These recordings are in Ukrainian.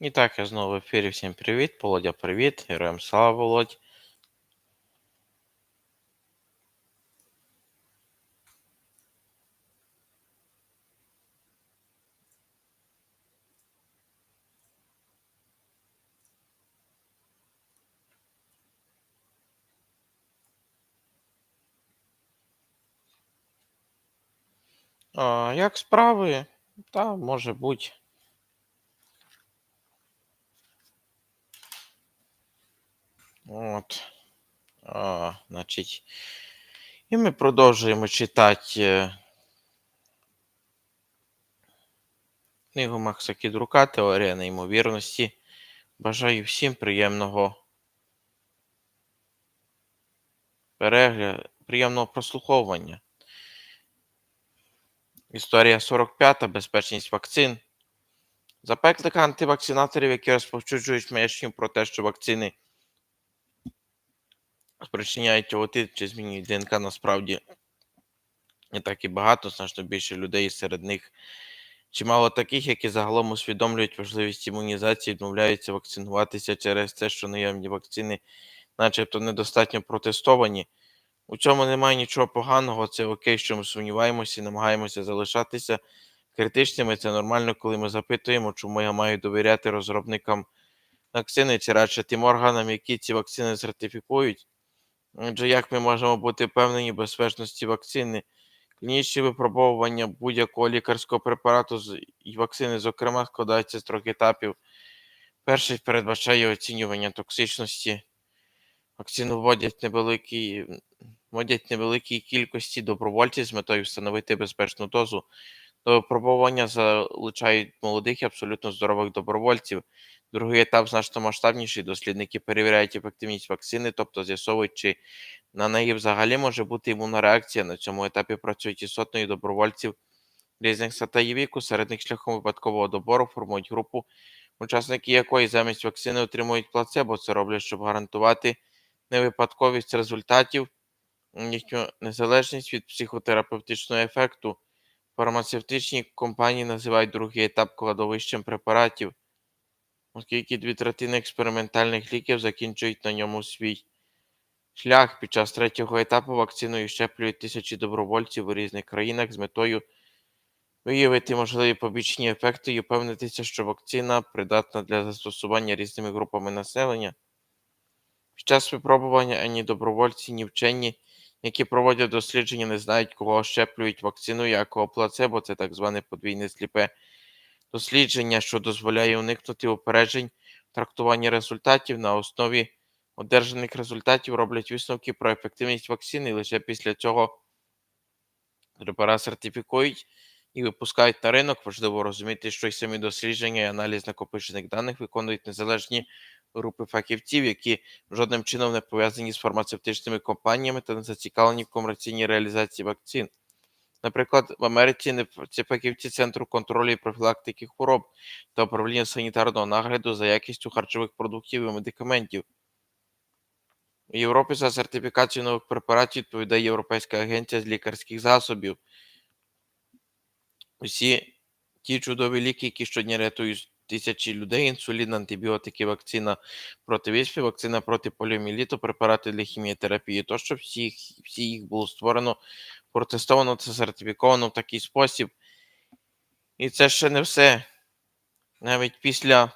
І так, я знову в ефірі. Всім привіт. Володя, привіт. Героям слава Володь. А, як справи? Та, може бути. От. А, значить. І ми продовжуємо читати е, книгу Макса Кідрука Теорія неймовірності. Бажаю всім приємного перегляду, приємного прослуховування. Історія 45. Безпечність вакцин. Запеклика антивакцинаторів, які розповсюджують маячню про те, що вакцини спричиняють отит чи змінюють ДНК, насправді не так і багато, значно більше людей серед них. Чимало таких, які загалом усвідомлюють важливість імунізації, відмовляються вакцинуватися через те, що наявні вакцини, начебто, недостатньо протестовані. У цьому немає нічого поганого, це окей, що ми сумніваємося і намагаємося залишатися критичними. Це нормально, коли ми запитуємо, чому я маю довіряти розробникам вакцини, чи радше тим органам, які ці вакцини сертифікують. Отже, як ми можемо бути впевнені безпечності вакцини? Клінічні випробовування будь-якого лікарського препарату і вакцини, зокрема, складаються з трьох етапів. Перший передбачає оцінювання токсичності. Вакцину вводять невеликі, вводять невеликій кількості добровольців з метою встановити безпечну дозу. Випробування залучають молодих і абсолютно здорових добровольців. Другий етап значно масштабніший. Дослідники перевіряють ефективність вакцини, тобто з'ясовують, чи на неї взагалі може бути імунна реакція. На цьому етапі працюють і сотні добровольців різних статей віку. Серед них шляхом випадкового добору формують групу, учасники якої замість вакцини отримують плацебо. Це роблять, щоб гарантувати невипадковість результатів, їхню незалежність від психотерапевтичного ефекту. Фармацевтичні компанії називають другий етап кладовищем препаратів, оскільки дві третини експериментальних ліків закінчують на ньому свій шлях. Під час третього етапу вакциною щеплюють тисячі добровольців у різних країнах з метою виявити можливі побічні ефекти і впевнитися, що вакцина придатна для застосування різними групами населення. Під час випробування ані добровольці, ні вчені, які проводять дослідження, не знають, кого щеплюють вакциною, а кого плацебо, це так зване подвійне сліпе дослідження, що дозволяє уникнути упереджень трактування результатів на основі одержаних результатів роблять висновки про ефективність вакцини, і лише після цього препарат сертифікують і випускають на ринок. Важливо розуміти, що й самі дослідження і аналіз накопичених даних виконують незалежні групи фахівців, які жодним чином не пов'язані з фармацевтичними компаніями та не зацікавлені в комерційній реалізації вакцин. Наприклад, в Америці це фахівці Центру контролю і профілактики хвороб та управління санітарного нагляду за якістю харчових продуктів і медикаментів. У Європі за сертифікацію нових препаратів відповідає Європейська агенція з лікарських засобів. Усі ті чудові ліки, які щодня рятують тисячі людей, інсулін, антибіотики, вакцина проти віспі, вакцина проти поліоміеліту, препарати для хіміотерапії, тощо всі всі їх було створено, протестовано та сертифіковано в такий спосіб. І це ще не все. Навіть після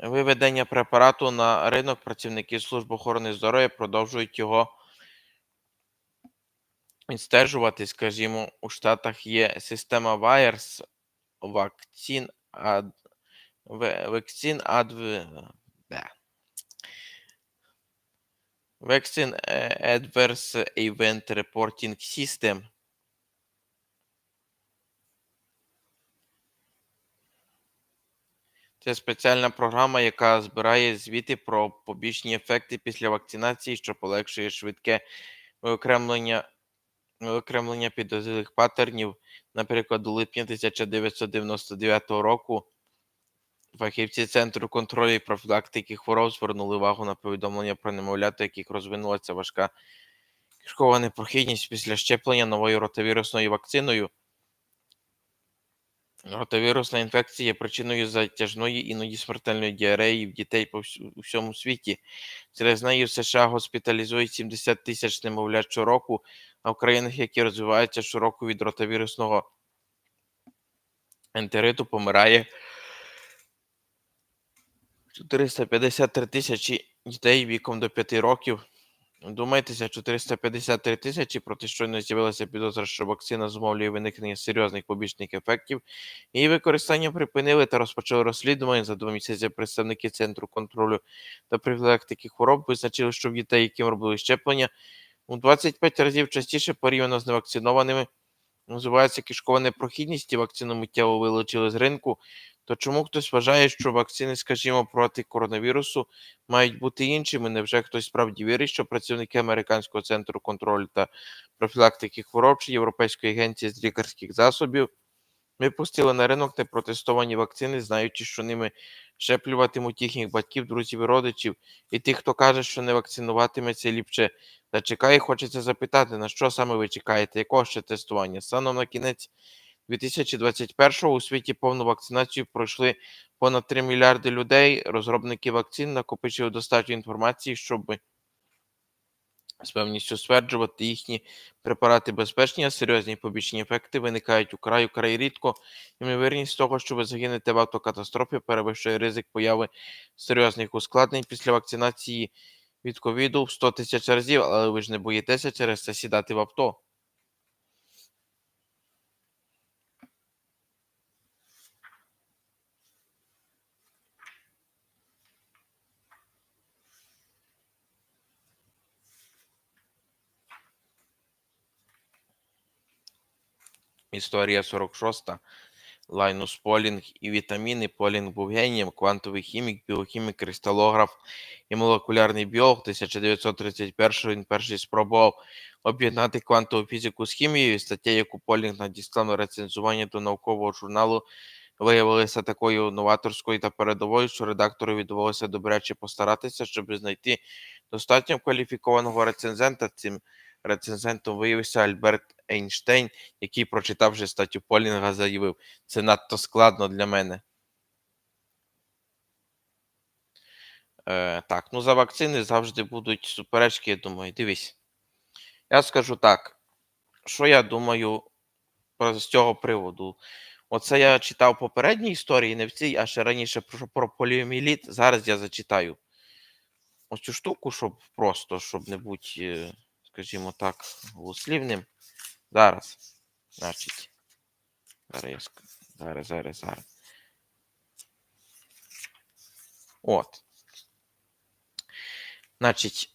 виведення препарату на ринок працівники служб охорони здоров'я продовжують його відстежувати. Скажімо, у Штатах є система WIRES Ad, Ve- Vaccine Ad, да. Vaccine е, Adverse Event Reporting System. Це спеціальна програма, яка збирає звіти про побічні ефекти після вакцинації, що полегшує швидке виокремлення, виокремлення підозрілих паттернів. Наприклад, у липні 1999 року фахівці Центру контролю і профілактики хвороб звернули увагу на повідомлення про немовлята, яких розвинулася важка кишкова непрохідність після щеплення новою ротавірусною вакциною. Ротавірусна інфекція є причиною затяжної, іноді смертельної діареї в дітей по всьому світі. Через неї в США госпіталізують 70 тисяч немовлят щороку, а в країнах, які розвиваються щороку від ротавірусного ентериту, помирає 453 тисячі дітей віком до 5 років. Думаєтеся, 453 тисячі, проти щойно з'явилася підозра, що вакцина зумовлює виникнення серйозних побічних ефектів. Її використання припинили та розпочали розслідування за два місяці. Представники Центру контролю та профілактики хвороб визначили, що в дітей, яким робили щеплення, у 25 разів частіше порівняно з невакцинованими називається кишкова непрохідність і вакцину миттєво вилучили з ринку. То чому хтось вважає, що вакцини, скажімо, проти коронавірусу мають бути іншими? Невже хтось справді вірить, що працівники Американського центру контролю та профілактики хвороб чи Європейської агенції з лікарських засобів випустили на ринок непротестовані вакцини, знаючи, що ними щеплюватимуть їхніх батьків, друзів і родичів, і тих, хто каже, що не вакцинуватиметься ліпше та чекає, хочеться запитати, на що саме ви чекаєте, якого ще тестування? Станом на кінець 2021-го у світі повну вакцинацію пройшли понад 3 мільярди людей. Розробники вакцин накопичили достатньо інформації, щоб з певністю стверджувати їхні препарати безпечні, а серйозні побічні ефекти виникають украй украй край рідко. Ймовірність того, що ви загинете в автокатастрофі, перевищує ризик появи серйозних ускладнень після вакцинації від ковіду в 100 тисяч разів, але ви ж не боїтеся через це сідати в авто. Історія 46. Лайнус Полінг і вітаміни. Полінг був генієм, квантовий хімік, біохімік, кристалограф і молекулярний біолог. 1931 він перший спробував об'єднати квантову фізику з хімією. Стаття, яку Полінг надіслав на рецензування до наукового журналу, виявилася такою новаторською та передовою, що редактору довелося добряче постаратися, щоб знайти достатньо кваліфікованого рецензента. Цим рецензентом виявився Альберт Ейнштейн, який, прочитавши статтю Полінга, заявив: це надто складно для мене. Е, так, ну за вакцини завжди будуть суперечки, я думаю. Дивись. Я скажу так, що я думаю про, з цього приводу. Оце я читав попередні історії, не в цій, а ще раніше про, про поліоміліт. Зараз я зачитаю оцю штуку, щоб просто, щоб не бути, скажімо так, голослівним. Зараз. Значить. Зараз, я ск- зараз, зараз, зараз. От. Значить,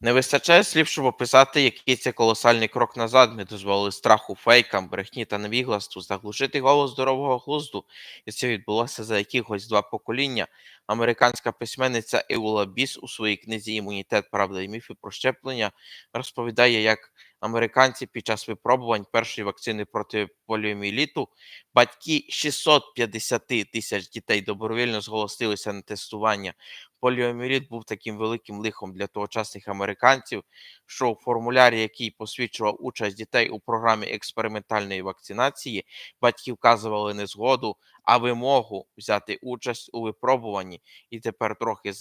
не вистачає слів, щоб описати, який це колосальний крок назад. Ми дозволили страху, фейкам, брехні та невігластву заглушити голос здорового глузду. І це відбулося за якихось два покоління. Американська письменниця Еула Біс у своїй книзі Імунітет, правда і міфи про щеплення розповідає, як американці під час випробувань першої вакцини проти поліоміеліту батьки 650 тисяч дітей добровільно зголосилися на тестування. Поліоміеліт був таким великим лихом для тогочасних американців, що у формулярі, який посвідчував участь дітей у програмі експериментальної вакцинації, батьки вказували не згоду, а вимогу взяти участь у випробуванні. І тепер трохи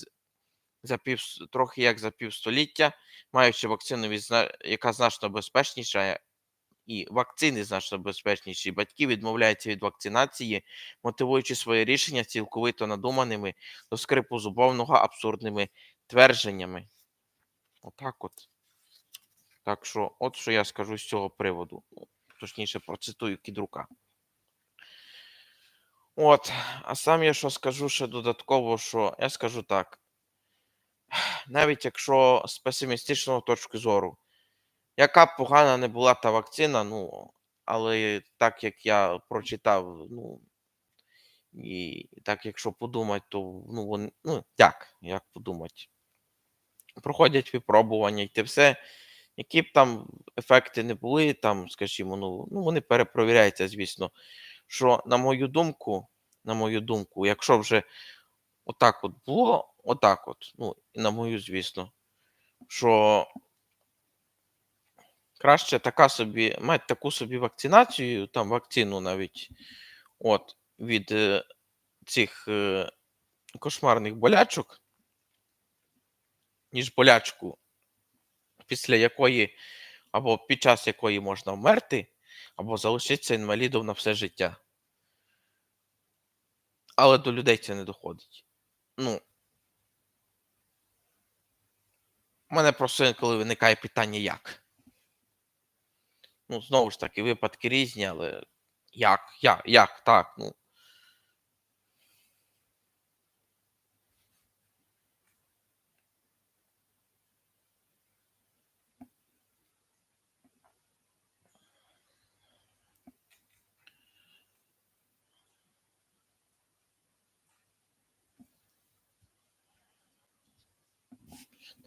за пів трохи як за півстоліття, маючи вакцину, від яка значно безпечніша, і вакцини значно безпечніші, батьки відмовляються від вакцинації, мотивуючи своє рішення цілковито надуманими до скрипу зубовного абсурдними твердженнями. Отак от. Так що, от що я скажу з цього приводу. Точніше, процитую кідрука. От, а сам я що скажу ще додатково, що я скажу так. Навіть якщо з песимістичного точки зору, яка б погана не була та вакцина, ну, але так як я прочитав, ну, і так, якщо подумати, то ну, вони, ну, як, як подумати, проходять випробування і те все, які б там ефекти не були, там, скажімо, ну, ну вони перепровіряються, звісно. Що, на мою думку, на мою думку, якщо вже отак от було, отак от, ну, і на мою, звісно, що Краще така собі мать таку собі вакцинацію, там вакцину навіть от, від, е, цих, е, кошмарних болячок ніж болячку, після якої або під час якої можна вмерти, або залишитися інвалідом на все життя. Але до людей це не доходить. Ну У мене просто інколи виникає питання як. Ну, знову ж таки, випадки різні, але як? як, як так? Ну.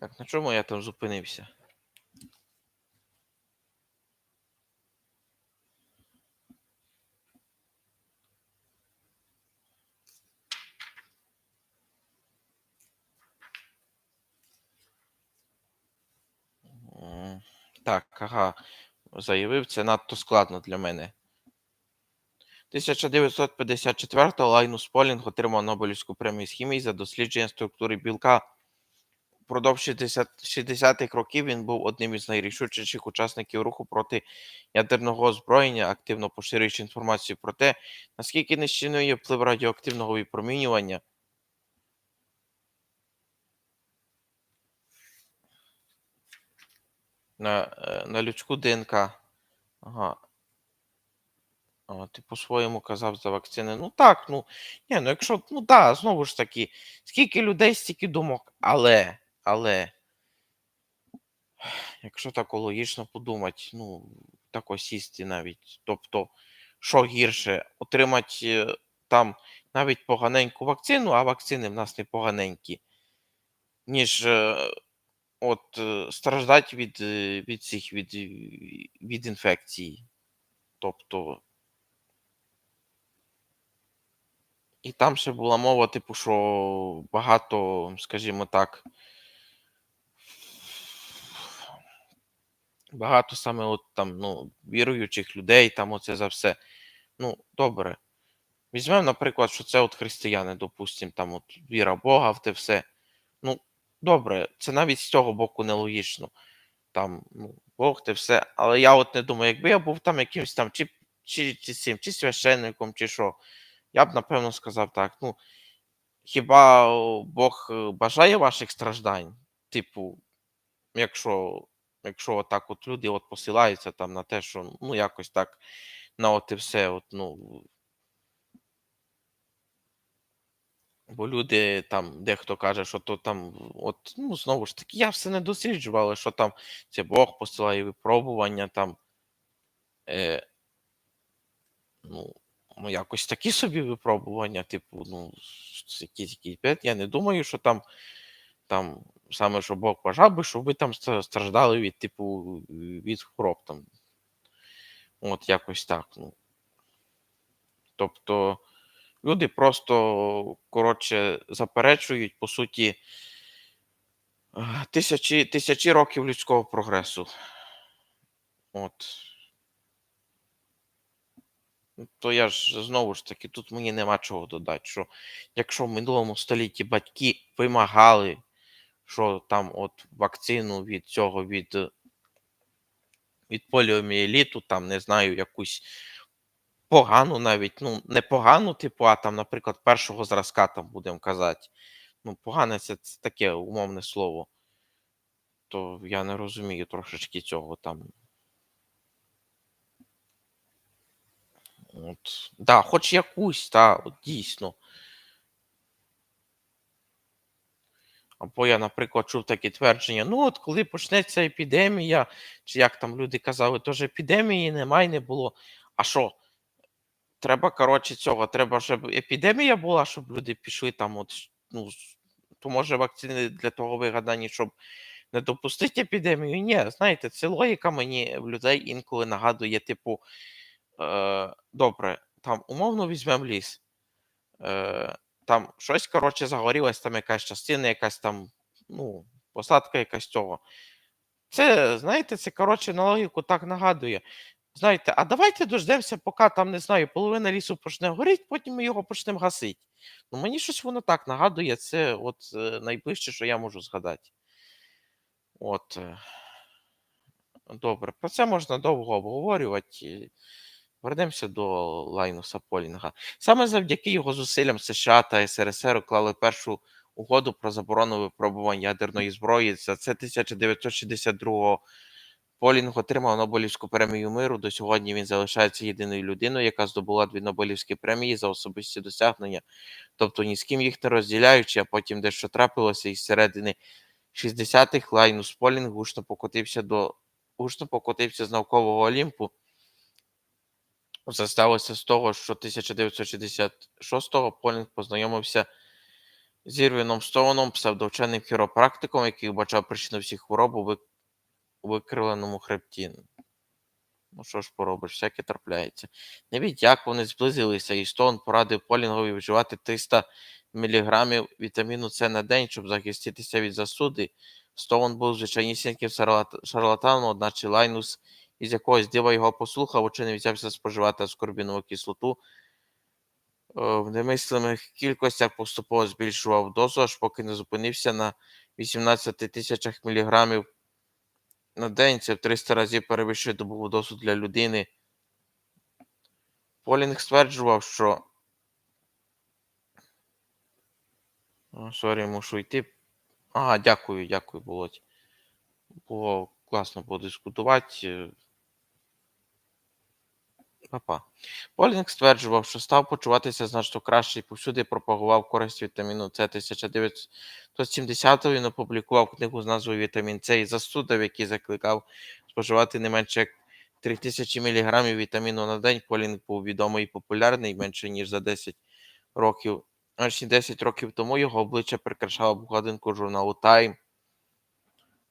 Так, на чому я там зупинився? Так, ага. Заявив, це надто складно для мене. 1954-го Лайнус Полінг отримав Нобелівську премію з хімії за дослідження структури білка. Впродовж 60 60-х років він був одним із найрішучіших учасників руху проти ядерного озброєння, активно поширюючи інформацію про те, наскільки нищівним є вплив радіоактивного випромінювання. На, е, на людську ДНК. Ага. А, ти по-своєму казав за вакцини. Ну так, ну ні, ну якщо, ну да, знову ж таки, скільки людей, стільки думок. Але, але, якщо так логічно подумати, ну, так ось сісти навіть. Тобто, що гірше, отримати там навіть поганеньку вакцину, а вакцини в нас не поганенькі, ніж е, от е, страждати від, е, від цих від, е, від інфекції. Тобто. І там ще була мова, типу, що багато, скажімо так. Багато саме от там, ну, віруючих людей, там оце за все. Ну, добре. Візьмемо, наприклад, що це от християни, допустимо, там от віра Бога в те все. Ну, добре, це навіть з цього боку нелогічно. Там, ну, Бог те все. Але я от не думаю, якби я був там якимось там, чи чи, чи, чи, чи священником, чи що, я б напевно сказав так. Ну, хіба Бог е, бажає ваших страждань? Типу, якщо якщо отак от люди от посилаються там на те, що ну якось так на от і все, от, ну. Бо люди там, дехто каже, що то там, от, ну, знову ж таки, я все не досліджував, але що там це Бог посилає випробування там. Е, Ну, ну, якось такі собі випробування, типу, ну, якісь якісь Я не думаю, що там там саме що Бог бажав би, щоб ви там страждали від, типу, від хвороб там. От якось так. ну. Тобто люди просто, коротше, заперечують, по суті, тисячі тисячі років людського прогресу. От. То я ж знову ж таки, тут мені нема чого додати, що якщо в минулому столітті батьки вимагали, що там от вакцину від цього, від від поліоміеліту, там, не знаю, якусь погану навіть, ну, не погану, типу, а там, наприклад, першого зразка, там, будемо казати. Ну, погане це, це таке умовне слово. То я не розумію трошечки цього там. От. Да, хоч якусь, та, от дійсно. Або я, наприклад, чув такі твердження: ну, от коли почнеться епідемія, чи як там люди казали, то ж епідемії немає, не було. А що? Треба, коротше, цього, треба, щоб епідемія була, щоб люди пішли там, от, ну, то може вакцини для того вигадані, щоб не допустити епідемію. Ні, знаєте, це логіка мені в людей інколи нагадує, типу, е, добре, там умовно візьмемо ліс. Е, Там щось, коротше, загорілось, там якась частина, якась там, ну, посадка якась цього. Це, знаєте, це, коротше, на логіку так нагадує. Знаєте, а давайте дождемося, поки там, не знаю, половина лісу почне горіти, потім ми його почнемо гасити. Ну, мені щось воно так нагадує, це от е, найближче, що я можу згадати. От. е. Добре, про це можна довго обговорювати. Вернемося до Лайнуса Полінга. Саме завдяки його зусиллям США та СРСР уклали першу угоду про заборону випробувань ядерної зброї. За це 1962-го Полінг отримав Нобелівську премію миру. До сьогодні він залишається єдиною людиною, яка здобула дві Нобелівські премії за особисті досягнення, тобто ні з ким їх не розділяючи, а потім дещо трапилося із середини 60-х Лайнус Полінг гучно покотився до гучно покотився з наукового Олімпу. Це сталося з того, що 1966-го Полінг познайомився з Ірвіном Стоуном, псевдовченим хіропрактиком, який вбачав причину всіх хвороб у викривленому хребті. Ну, що ж поробиш, всяке трапляється. Навіть як вони зблизилися, і Стоун порадив Полінгові вживати 300 мг вітаміну С на день, щоб захиститися від застуди. Стоун був звичайнісіньким шарлат- шарлатаном, одначе Лайнус із якогось дива його послухав, учений взявся споживати аскорбінову кислоту. Е, В немислимих кількостях поступово збільшував дозу, аж поки не зупинився на 18 тисячах міліграмів на день. Це в 300 разів перевищує добову дозу для людини. Полінг стверджував, що. Сорі, мушу йти. Ага, дякую, дякую, Володь. Було класно подискутувати. Папа. Полінг стверджував, що став почуватися значно краще і повсюди пропагував користь вітаміну С 1970-го він опублікував книгу з назвою Вітамін С і застуда, в якій закликав споживати не менше як 3000 мг вітаміну на день. Полінг був відомий і популярний менше ніж за 10 років. Аж 10 років тому його обличчя прикрашало обкладинку журналу Time.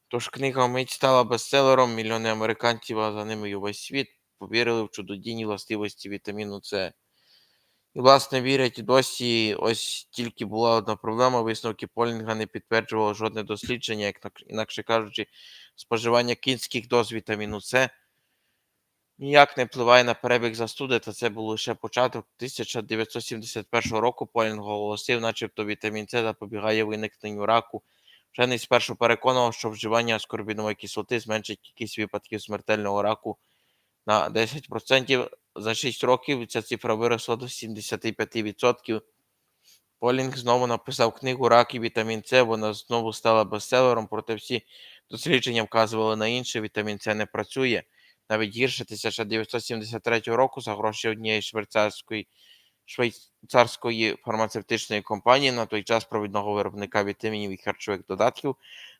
Тож книга вмить стала бестселером, мільйони американців, а за ними й увесь світ повірили в чудодійні властивості вітаміну С. І, власне, вірять і досі. Ось тільки була одна проблема. Висновки Полінга не підтверджувало жодне дослідження, як інакше кажучи, споживання кінських доз вітаміну С ніяк не впливає на перебіг застуди, та це був лише початок 1971 року. Полінг оголосив, начебто вітамін С запобігає виникненню раку. Вчений спершу переконував, що вживання аскорбінової кислоти зменшить кількість випадків смертельного раку на 10%. За 6 років ця цифра виросла до 75%. Полінг знову написав книгу Рак і вітамін С. Вона знову стала бестселером, проте всі дослідження вказували на інше. Вітамін С не працює. Навіть гірше 1973 року за гроші однієї швейцарської швейцарської фармацевтичної компанії, на той час провідного виробника вітамінів і харчових додатків,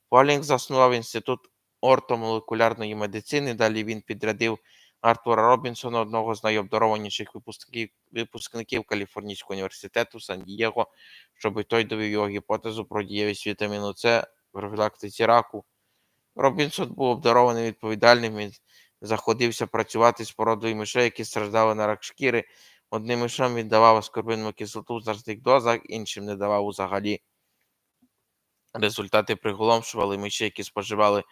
Полінг заснував інститут ортомолекулярної медицини. Далі він підрядив Артура Робінсона, одного з найобдарованіших випускників, випускників Каліфорнійського університету Сан-Дієго, щоб той довів його гіпотезу про дієвість вітаміну С в профілактиці раку. Робінсон був обдарований відповідальним. Він заходився працювати з породою мишей, які страждали на рак шкіри. Одним мишам він давав аскорбинову кислоту в значних дозах, іншим не давав взагалі. Результати приголомшували миші, які споживали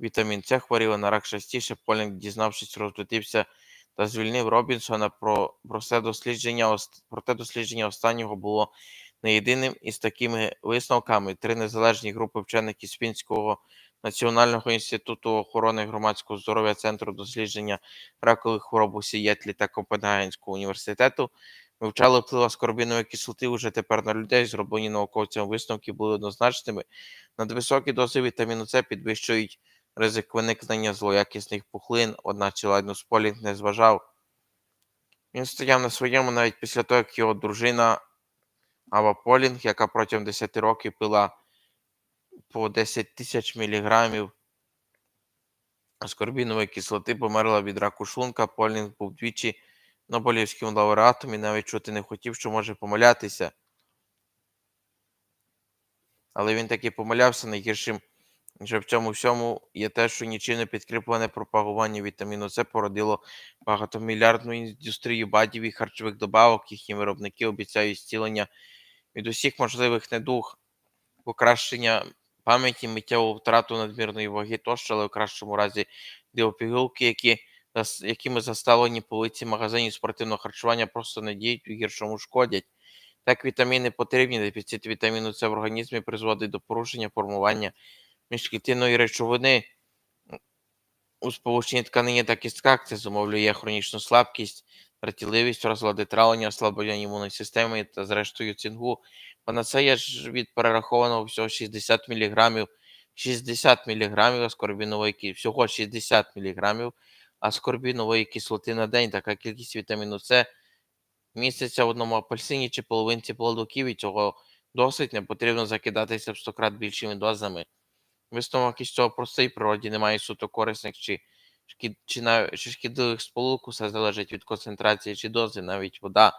вітамін С, хворіли на рак частіше. Полінг, дізнавшись, розлютився та звільнив Робінсона. Про, про, це дослідження, проте дослідження останнього було не єдиним із такими висновками. Три незалежні групи вчених із Фінського Національного інституту охорони громадського здоров'я Центру дослідження ракових хвороб у Сієтлі та Копенгагенського університету вивчали вплив аскорбінової кислоти уже тепер на людей. Зроблені науковцями висновки були однозначними. Надвисокі дози вітаміну С підвищують ризик виникнення злоякісних пухлин, одначе Лайнус Полінг не зважав. Він стояв на своєму навіть після того, як його дружина Ава Полінг, яка протягом 10 років пила по 10 тисяч міліграмів аскорбінової кислоти, померла від раку шлунка. Полінг був двічі Нобелівським лауреатом і навіть чути не хотів, що може помилятися. Але він таки помилявся найгіршим, що в цьому всьому є те, що нічим не підкріплене пропагування вітаміну С породило багатомільярдну індустрію бадів і харчових добавок, їхні виробники обіцяють зцілення від усіх можливих недуг, покращення пам'яті, миттєву втрату надмірної ваги тощо, але в кращому разі біопігулки, які, якими заставлені полиці магазинів спортивного харчування, просто не діють, у гіршому шкодять. Так, вітаміни потрібні, дефіцит вітаміну С в організмі призводить до порушення формування міжклітинної речовини у сполученні тканині та кістках. Це зумовлює хронічну слабкість, дратівливість, розлади травлення, ослаблення імунної системи та, зрештою, цингу. Панацея ж від перерахованого всього 60 мг, 60 мг аскорбінової ки- всього 60 мг аскорбінової кислоти на день. Така кількість вітаміну С міститься в одному апельсині чи половинці плоду ківі. Цього досить, не потрібно закидатися в 100 крат більшими дозами. Висновок із цього простий, природі немає суто корисних чи, шкід, чи, нав- чи шкідливих сполук, усе залежить від концентрації чи дози. Навіть вода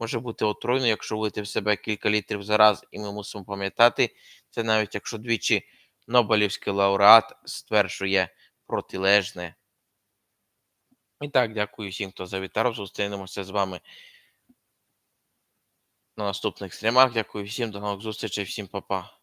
може бути отруйною, якщо влити в себе кілька літрів за раз, і ми мусимо пам'ятати, це навіть якщо двічі Нобелівський лауреат стверджує протилежне. І так, дякую всім, хто завітав. Зустрінемося з вами на наступних стрімах. Дякую всім, до нових зустрічей, всім па-па.